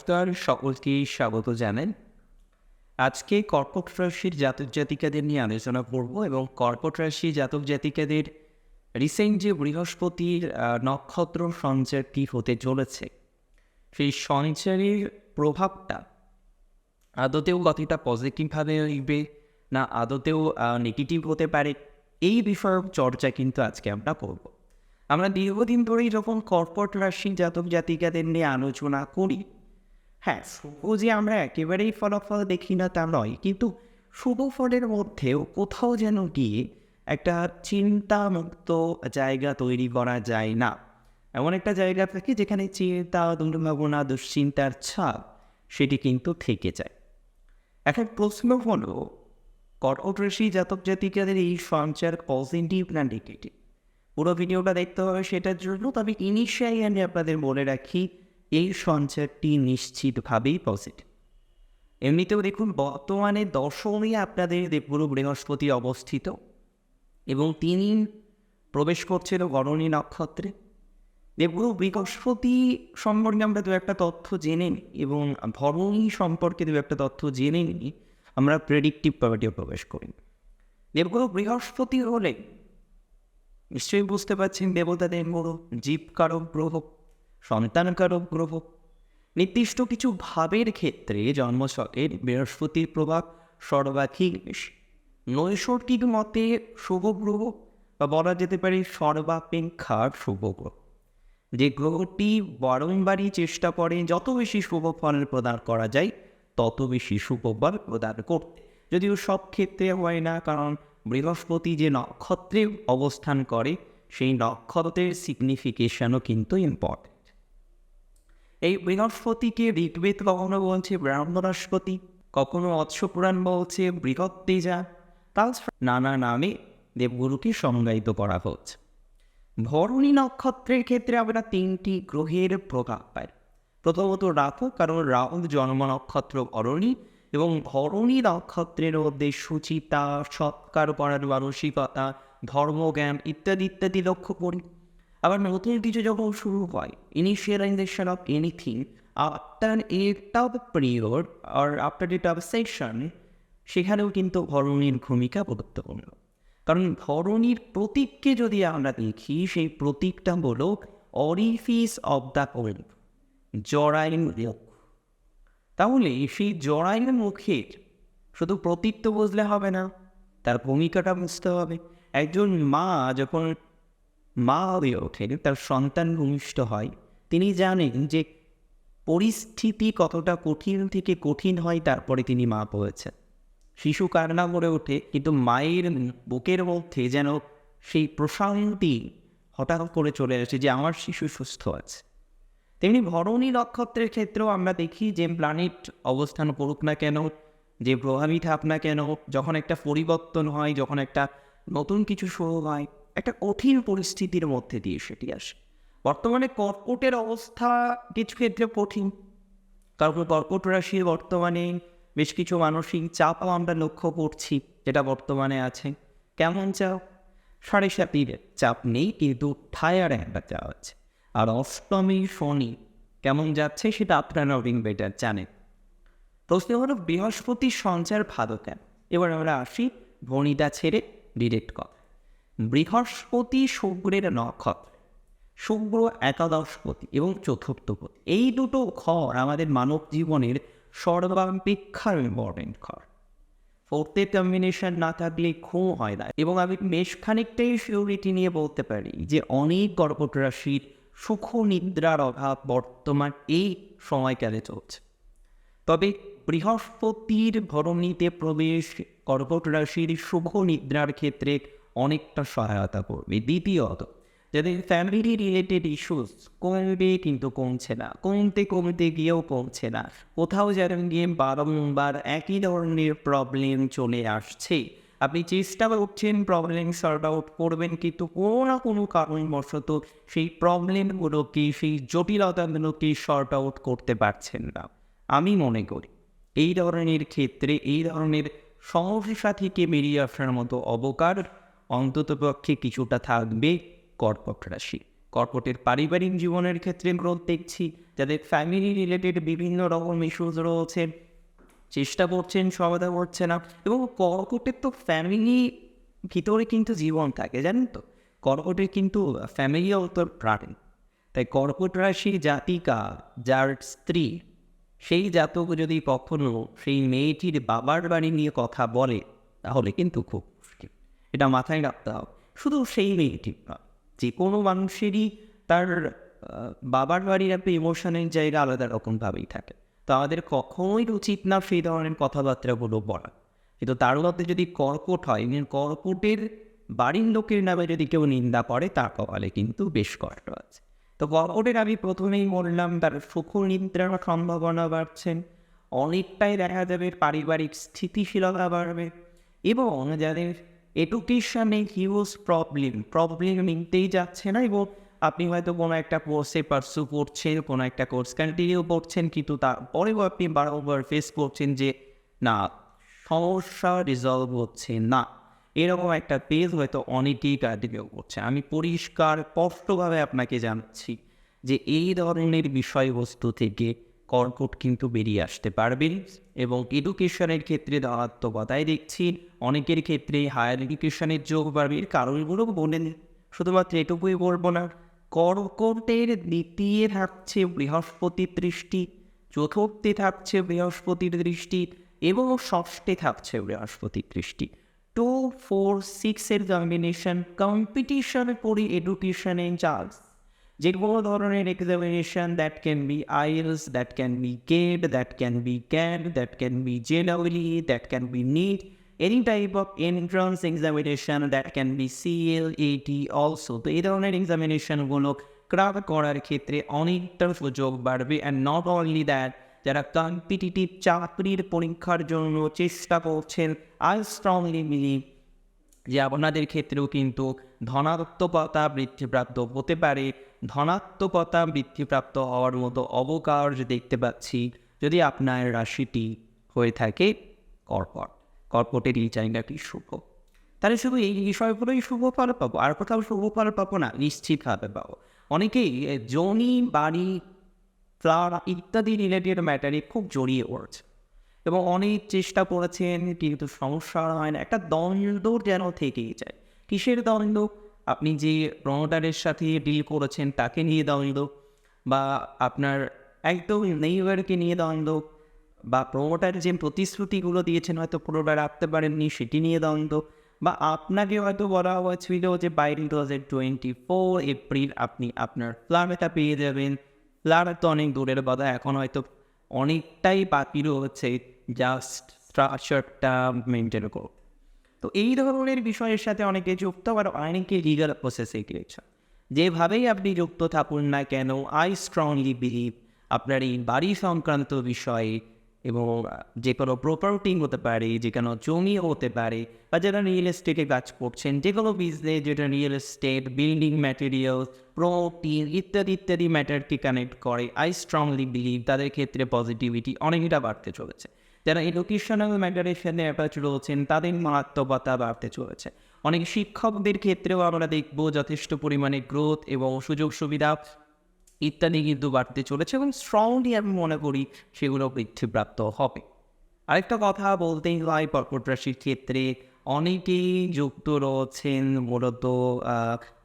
নমস্কার সকলকেই স্বাগত জানেন আজকে কর্কট রাশির জাতক জাতিকাদের নিয়ে আলোচনা করব এবং কর্কট রাশি জাতক জাতিকাদের রিসেন্ট যে বৃহস্পতির নক্ষত্র সঞ্চারটি হতে চলেছে, সেই সঞ্চারের প্রভাবটা আদতেও কতটা পজিটিভভাবে হইবে না আদতেও নেগেটিভ হতে পারে, এই বিষয়ক চর্চা কিন্তু আজকে আমরা করব। আমরা দীর্ঘদিন ধরেই যখন কর্কট রাশি জাতক জাতিকাদের নিয়ে আলোচনা করি হ্যাঁ শুভ যে আমরা একেবারেই ফলাফল দেখি না তা নয়, কিন্তু শুভ ফলের মধ্যেও কোথাও যেন গিয়ে একটা চিন্তামুক্ত জায়গা তৈরি করা যায় না। এমন একটা জায়গা থাকে যেখানে চিন্তা, দুর্ভাবনা, দুশ্চিন্তার ছাপ, সেটি কিন্তু থেকে যায়। এখন প্রশ্ন হলো কর্কট রাশি জাতক জাতিকাদের এই সঞ্চার পজিটিভ না নেগেটিভ পুরো ভিডিওটা দেখতে হবে সেটার জন্য, তবে ইনিশিয়ালি আমি আপনাদের বলে রাখি এই সঞ্চারটি নিশ্চিতভাবেই পজিটিভ এমনিতেও দেখুন, বর্তমানে দশমী আপনাদের দেবগুরু বৃহস্পতি অবস্থিত এবং তিনি প্রবেশ করছিল গরণী নক্ষত্রে। দেবগুরু বৃহস্পতি সম্পর্কে আমরা দু একটা তথ্য জেনে নিই এবং ধরণী সম্পর্কে দু একটা তথ্য জেনে নিই, আমরা প্রেডিক্টিভ পার্টিও প্রবেশ করি। দেবগুরু বৃহস্পতি হলে নিশ্চয়ই বুঝতে পারছেন দেবতাদের গ্রহ জীবকারক গ্রহ সন্তানকারক গ্রহ। নির্দিষ্ট কিছু ভাবের ক্ষেত্রে জন্মছকের বৃহস্পতির প্রভাব সর্বাধিক বেশি। নৈসর্গিক মতে শুভ গ্রহ বা বলা যেতে পারে সর্বাপেক্ষা শুভ গ্রহ। যে গ্রহটি বারংবারই চেষ্টা করে যত বেশি শুভ ফল প্রদান করা যায়, তত বেশি শুভ ফল প্রদান করতে। যদিও সব ক্ষেত্রে হয় না, কারণ বৃহস্পতি যে নক্ষত্রে অবস্থান করে, সেই নক্ষত্রের সিগনিফিকেশনও কিন্তু ইম্পর্টেন্ট এই বৃহস্পতিকে ঋগ্বেদ কখনো বলছে ব্রাহ্ম বৃহস্পতি, কখনো পুরাণ বলছে বৃহৎ তেজা। তাছাড়া নানা নামে দেবগুরুকে সংজ্ঞায়িত করা হচ্ছে। ভরণী নক্ষত্রের ক্ষেত্রে আমরা তিনটি গ্রহের প্রভাব পাই। প্রথমত রাহু, কারণ রাহুর জন্ম নক্ষত্র ভরণী এবং ভরণী নক্ষত্রের মধ্যে সুচিতা, সৎকার করার মানসিকতা, ধর্মজ্ঞান ইত্যাদি ইত্যাদি লক্ষ্য করি। আবার নতুন কিছু যখন শুরু হয় initialization of anything after a top period R after a top section সেখানেও কিন্তু ভরণীর ভূমিকা গুরুত্বপূর্ণ। কারণ ধরনীর প্রতীককে যদি আমরা দেখি, সেই প্রতীকটা হলো অরিফিস অব দ্য কোল জরাইন মুখ। তাহলে সেই জরাইন মুখের শুধু প্রতীক তো বুঝলে হবে না, তার ভূমিকাটা বুঝতে হবে। একজন মা যখন মা হয়ে ওঠেন তার সন্তান ভূমিষ্ঠ হয়। তিনি জানেন যে পরিস্থিতি কতটা কঠিন থেকে কঠিন হয়, তারপরে তিনি মা হয়েছেন। শিশু কান্না করে ওঠে, কিন্তু মায়ের বুকের মধ্যে যেন সেই প্রশান্তি হঠাৎ করে চলে আসে যে আমার শিশু সুস্থ আছে। তেমনি ভরণী নক্ষত্রের ক্ষেত্রেও আমরা দেখি যে প্ল্যানেট অবস্থান করুক না কেন, যে প্রভাবী থাক না কেন, যখন একটা পরিবর্তন হয়, যখন একটা নতুন কিছু শুরু হয় একটা কঠিন পরিস্থিতির মধ্যে দিয়ে সেটি আসে। বর্তমানে কর্কটের অবস্থা কিছু ক্ষেত্রে কঠিন। তারপর কর্কট রাশি বর্তমানে বেশ কিছু মানসিক চাপও আমরা লক্ষ্য করছি, যেটা বর্তমানে আছে। কেমন চাপ? সাড়ে সাতির চাপ নেই, কিন্তু ঠায়ার একটা চাপ আছে। আর অষ্টমী শনি কেমন যাচ্ছে সেটা আপনারা রিং বেটার জানেন। প্রশ্ন হলো, বৃহস্পতির সঞ্চার ভালো কেন? এবার আমরা আসি ভণিতা ছেড়ে ডিরেক্ট কথা। বৃহস্পতি শুক্রের নক্ষত্র। শুক্র একাদশপতি এবং চতুর্থপতি এই দুটো ঘর আমাদের মানব জীবনের সর্বাপেক্ষা ইম্পর্টেন্ট ঘর। ফোর্থের কম্বিনেশন না থাকলে ঘুম হয় না। এবং আমি বেশ খানিকটাই সিউরিটি নিয়ে বলতে পারি যে, অনেক কর্কট রাশির সুখ নিদ্রার অভাব বর্তমান এই সময়কালে চলছে। তবে বৃহস্পতির ধরণীতে প্রবেশ কর্কট রাশির শুভ নিদ্রার ক্ষেত্রে অনেকটা সহায়তা করবে। দ্বিতীয়ত যাদের ফ্যামিলি রিলেটেড ইস্যুস কমবে কিন্তু কমছে না, কমতে কমতে গিয়েও কমছে না, কোথাও যেন গিয়ে বারংবার একই ধরনের প্রবলেম চলে আসছে। আপনি চেষ্টা করছেন প্রবলেম সর্ট আউট করবেন কিন্তু কোনো না কোনো কারণবশত সেই প্রবলেমগুলোকে সেই জটিলতাগুলোকে সর্ট আউট করতে পারছেন না। আমি মনে করি, এই ধরনের ক্ষেত্রে, এই ধরনের সমস্যা থেকে বেরিয়ে আসার মতো অবকার অন্ততপক্ষে কিছুটা থাকবে কর্কট রাশি। কর্কটের পারিবারিক জীবনের ক্ষেত্রে গ্রোথ দেখছি, যাদের ফ্যামিলি রিলেটেড বিভিন্ন রকম ইস্যুস রয়েছে। চেষ্টা করছেন, সমাধান হচ্ছে না এবং কর্কটের তো ফ্যামিলি ভিতরে কিন্তু জীবন থাকে, জানেন তো? কর্কটের কিন্তু ফ্যামিলিও তো প্রাণ। তাই কর্কট রাশি জাতিকা, যার স্ত্রী, সেই জাতক যদি কখনো সেই মেয়েটির বাবার বাড়ি নিয়ে কথা বলে, তাহলে কিন্তু খুব এটা মাথায় রাখতে হবে। শুধু সেই মেয়েটি নয়, যে কোনো মানুষেরই তার বাবার বাড়ির একটা ইমোশনের জায়গা আলাদা রকমভাবেই থাকে। তো আমাদের কখনোই উচিত না সেই ধরনের কথাবার্তাগুলো বলা। কিন্তু তার মধ্যে যদি কর্কট হয় কর্কটের বাড়ির লোকের নামে যদি কেউ নিন্দা করে, তার কপালে কিন্তু বেশ কষ্ট আছে। তো কর্কটের আমি প্রথমেই বললাম, তার সুখ নিদ্রার সম্ভাবনা বাড়ছেন অনেকটাই দেখা যাবে পারিবারিক স্থিতিশীলতা বাড়বে এবং যাদের এডুকেশনে হিউজ প্রবলেম প্রবলেম মিটতেই যাচ্ছে না এবং আপনি হয়তো কোনো একটা কোর্সে পার্সু করছেন, কোনো একটা কোর্স কন্টিনিউ করছেন, কিন্তু তারপরেও আপনি বারবার ফেস করছেন যে, না, সমস্যা রিজলভ হচ্ছে না। এরকম একটা পেজ হয়তো অনেকেই কন্টিনিউ করছে। আমি পরিষ্কার, স্পষ্টভাবে আপনাকে জানাচ্ছি যে এই ধরনের বিষয়বস্তু থেকে কর্কট কিন্তু বেরিয়ে আসতে পারবেন এবং এডুকেশনের ক্ষেত্রে ধনাত্মকতায় দেখছি অনেকের ক্ষেত্রে হায়ার এডুকেশনের যোগ বাড়বে। কারণগুলো বলেন, শুধুমাত্র এটুকুই বলব না, কর্কটের দ্বিতীয় থাকছে বৃহস্পতির দৃষ্টি, চতুর্থে থাকছে বৃহস্পতির দৃষ্টি এবং ষষ্ঠে থাকছে বৃহস্পতির দৃষ্টি। টু ফোর সিক্সের কম্বিনেশন কম্পিটিশন করি এডুকেশনে চার্জ যে কোনো ধরনের examination that can be IELTS that can be GATE that can be CAT that can be generally that can be NEET any type of entrance examination that can be CLAT also তো এই ধরনের এক্সামিনেশনগুলো crack করার ক্ষেত্রে অনেকটা সুযোগ বাড়বে and not only that যারা competitive চাকরির পরীক্ষার জন্য চেষ্টা করছেন আই স্ট্রংলি বিলিভ যে আপনাদের ক্ষেত্রেও কিন্তু ধনাত্মকতা বৃদ্ধিপ্রাপ্ত হতে পারে। ধনাত্মকতা বৃদ্ধিপ্রাপ্ত হওয়ার মতো অবকাশ দেখতে পাচ্ছি, যদি আপনার রাশিটি হয়ে থাকে কর্কট। কর্কটের এই জায়গাটি শুভ। তাহলে শুধু এই বিষয়গুলোই শুভ ফল পাবো, আর কোথাও শুভ ফল পাবো না, নিশ্চিতভাবে পাবো। অনেকেই জমি বাড়ি ফ্লাওয়ার ইত্যাদি রিলেটেড ম্যাটারে খুব জড়িয়ে পড়ছে। এবং অনেক চেষ্টা করেছেন, কিন্তু সমস্যা হয় না। একটা দ্বন্দ্ব যেন থেকেই যায়। কিসের দ্বন্দ্ব? আপনি যে প্রমোটারের সাথে ডিল করেছেন, তাকে নিয়ে দ্বন্দ্ব বা আপনার একদম নেইবারকে নিয়ে দ্বন্দ্ব বা প্রমোটার যে প্রতিশ্রুতিগুলো দিয়েছেন হয়তো পুরোটা রাখতে পারেননি, সেটি নিয়ে দ্বন্দ্ব বা আপনাকে হয়তো বলা হয়েছিল যে by two thousand twenty four April আপনি আপনার ফ্ল্যাটটা পেয়ে যাবেন। ফ্ল্যাট তো অনেক দূরের কথা এখন হয়তো অনেকটাই বাকি রয়েছে জাস্ট স্ট্রাকচারটা মেনটেন করো তো এই ধরনের বিষয়ের সাথে অনেকে যুক্ত আবার অনেকে লিগাল প্রসেসে গিয়েছে। যেভাবেই আপনি যুক্ত থাকুন না কেন আই স্ট্রংলি বিলিভ আপনার এই বাড়ি সংক্রান্ত বিষয়ে এবং যে কোনো প্রপার্টি হতে পারে, যে কোনো জমি হতে পারে, বা যারা রিয়েল এস্টেটে কাজ করছেন, যে কোনো বিজনেস যেটা real estate building material protein ইত্যাদি ইত্যাদি ম্যাটারকে কানেক্ট করে আই স্ট্রংলি বিলিভ তাদের ক্ষেত্রে পজিটিভিটি অনেকটা বাড়তে চলেছে। যারা এডুকেশনাল ম্যাটারের সাথে অ্যাটাচ রয়েছেন তাদের মারাত্মকতা বাড়তে চলেছে। অনেক শিক্ষকদের ক্ষেত্রেও আমরা দেখব যথেষ্ট পরিমাণে গ্রোথ এবং সুযোগ সুবিধা ইত্যাদি কিন্তু বাড়তে চলেছে এবং স্ট্রংলি আমি মনে করি সেগুলো বৃদ্ধিপ্রাপ্ত হবে। আরেকটা কথা বলতেই হয়, কর্কট রাশির ক্ষেত্রে অনেকেই যুক্ত রয়েছেন মূলত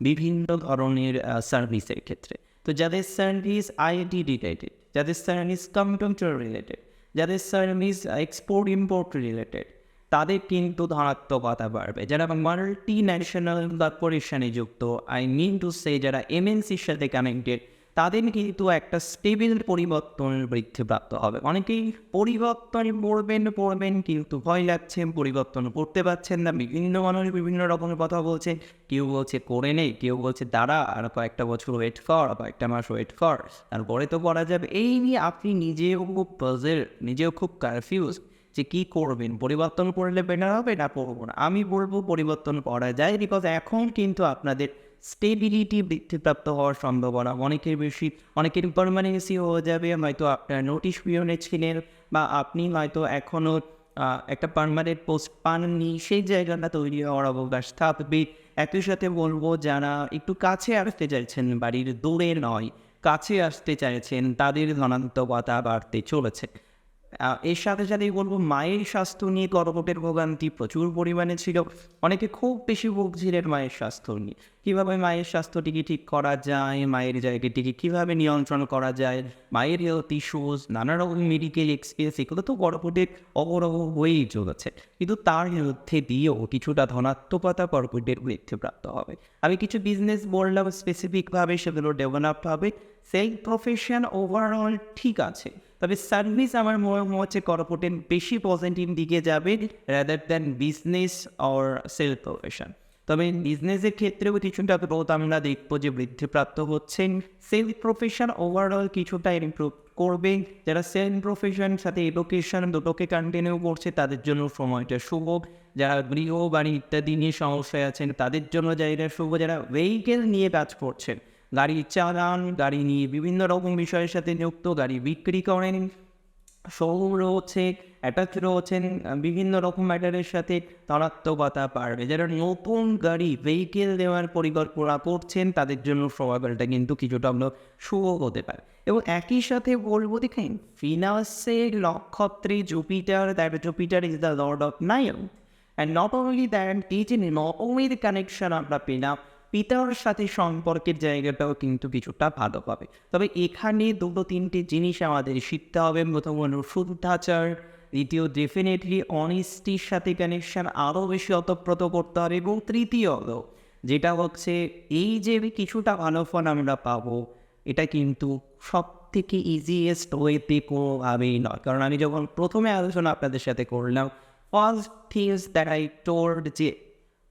বিভিন্ন ধরনের সার্ভিসের ক্ষেত্রে। তো যাদের সার্ভিস আইআইটি রিলেটেড যাদের সার্ভিস কম্পিউটার রিলেটেড যাদের সার্ভিস এক্সপোর্ট ইম্পোর্ট রিলেটেড তাদের কিন্তু ধনাত্মকতা বাড়বে। যারা মাল্টি ন্যাশনাল কর্পোরেশনে যুক্ত আই মিন টু সে যারা এমএনসির সাথে কানেক্টেড তাদের কিন্তু একটা স্টেবিল পরিবর্তন বৃদ্ধিপ্রাপ্ত হবে। অনেকেই পরিবর্তন পড়বেন পড়বেন কিন্তু ভয় লাগছে, পরিবর্তন করতে পারছেন না। বিভিন্ন মানুষ বিভিন্ন রকমের কথা বলছে। কেউ বলছে, করে নেই কেউ বলছে, দাঁড়া, আর কয়েকটা বছর ওয়েট কর কয়েকটা মাস ওয়েট কর। তারপরে তো করা যাবে। এই নিয়ে আপনি নিজেও খুব পাজেল নিজেও খুব কনফিউজ যে কী করবেন? পরিবর্তন করলে বেটার হবে না করব না? আমি বলব, পরিবর্তন করা যায় বিকজ এখন কিন্তু আপনাদের স্টেবিলিটি বৃদ্ধিপ্রাপ্ত হওয়ার সম্ভাবনা। অনেকের বেশি, অনেকের পারমানেন্সি হয়ে যাবে, হয়তো আপনার নোটিশ পিরিয়ডে ছিলেন বা আপনি হয়তো এখনও একটা পারমানেন্ট পোস্ট পাননি, সেই জায়গাটা তৈরি হওয়ার অবকাশ থাকবে। একই সাথে বলব, যারা একটু কাছে আসতে চাইছেন, বাড়ির দূরে নয়, কাছে আসতে চাইছেন, তাদের ধনাত্মকতা বাড়তে চলেছে। এর সাথে সাথেই বলব, মায়ের স্বাস্থ্য নিয়ে কর্কটের ভোগান্তি প্রচুর পরিমাণে ছিল। অনেকে খুব বেশি ভুগছিলেন মায়ের স্বাস্থ্য নিয়ে। কীভাবে মায়ের স্বাস্থ্যটিকে ঠিক করা যায়, মায়ের জায়গাটিকে কীভাবে নিয়ন্ত্রণ করা যায়, মায়ের হেলথ ইস্যুস নানা রকম মেডিকেল এক্সপিরিয়েন্স এগুলো তো কর্কটের অবরহ হয়েই চলেছে। কিন্তু তার মধ্যে দিয়েও কিছুটা ধনাত্মকতা কর্কটের বৃদ্ধিপ্রাপ্ত হবে। আমি কিছু বিজনেস বললাম স্পেসিফিকভাবে সেগুলো ডেভেলপ হবে। সেই প্রফেশন ওভারঅল ঠিক আছে। তবে সার্ভিস আমার মনে হচ্ছে কর্পোরেট বেশি পজিটিভ দিকে যাবে rather than business or self profession তবে বিজনেসের ক্ষেত্রেও কিছুটা গ্রোথ আমরা দেখব যে বৃদ্ধিপ্রাপ্ত হচ্ছেন। সেল প্রফেশন ওভারঅল কিছুটা ইমপ্রুভ করবে। যারা সেল প্রফেশন সাথে এডুকেশন দুটোকে কন্টিনিউ করছে, তাদের জন্য সময়টা শুভ। যারা গৃহ বাড়ি ইত্যাদি নিয়ে সমস্যায় আছেন, তাদের জন্য জায়গা শুভ। যারা ভেহিকেল নিয়ে কাজ করছেন গাড়ি চালান গাড়ি নিয়ে বিভিন্ন রকম বিষয়ের সাথে যুক্ত গাড়ি বিক্রি করেন, শোরুম রয়েছে, অ্যাটাচ রয়েছেন, বিভিন্ন রকম ম্যাটারের সাথে ধনাত্মকতা পারবে। যারা নতুন গাড়ি ভেহিকেল দেওয়ার পরিকল্পনা করছেন, তাদের জন্য সময়কালটা কিন্তু কিছুটা আমরা শুভ হতে পারে। এবং একই সাথে বলব, দেখেন, ফিনান্সের নক্ষত্রে Jupiter, that Jupiter is the lord of nine and not only that, এই যে নবমীর কানেকশন আমরা পেলাম পিতার সাথে সম্পর্কের জায়গাটাও কিন্তু কিছুটা ভালো পাবে তবে এখানে দুটো তিনটে জিনিস আমাদের শিখতে হবে। প্রথম হলো শুদ্ধাচার দ্বিতীয় ডেফিনেটলি অনেস্টির সাথে কানেকশন আরও বেশি অতপ্রত করতে হবে। এবং তৃতীয় হলো, যেটা হচ্ছে এই যে কিছুটা ভালো ফল আমরা পাবো, এটা কিন্তু সব থেকে ইজিয়েস্ট ওয়েতে কোনোভাবেই নয়। কারণ আমি যখন প্রথমে আলোচনা আপনাদের সাথে করলাম first things that I told যে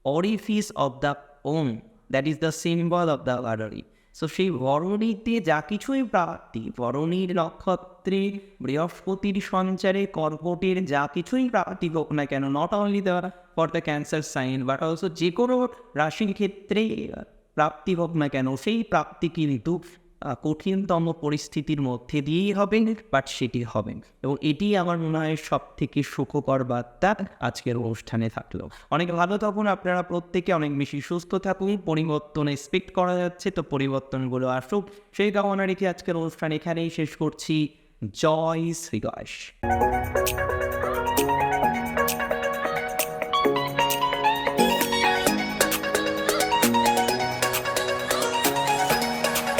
orifice of the Om that is the symbol of the Bharani so সেই বরণীতে যা কিছুই প্রাপ্তি বরণীর নক্ষত্রে, বৃহস্পতির সঞ্চারে, কর্কটের যা কিছুই প্রাপ্তি হোক না কেন not only the for the cancer sign but also যে কোনো রাশির ক্ষেত্রে, প্রাপ্তি হোক না কেন, সেই প্রাপ্তি কিন্তু কঠিনতম পরিস্থিতির মধ্যে দিয়েই হবে বাট সেটি হবে। এবং এটি আমার মনে হয় সব থেকে সুখকর বার্তা আজকের অনুষ্ঠানে থাকল। অনেক ভালো থাকুন, আপনারা প্রত্যেকে অনেক বেশি সুস্থ থাকুন, পরিবর্তন এক্সপেক্ট করা যাচ্ছে, তো পরিবর্তনগুলো আসুক। সেই কামনা রেখে আজকের অনুষ্ঠান এখানেই শেষ করছি। জয় শ্রী গণেশ।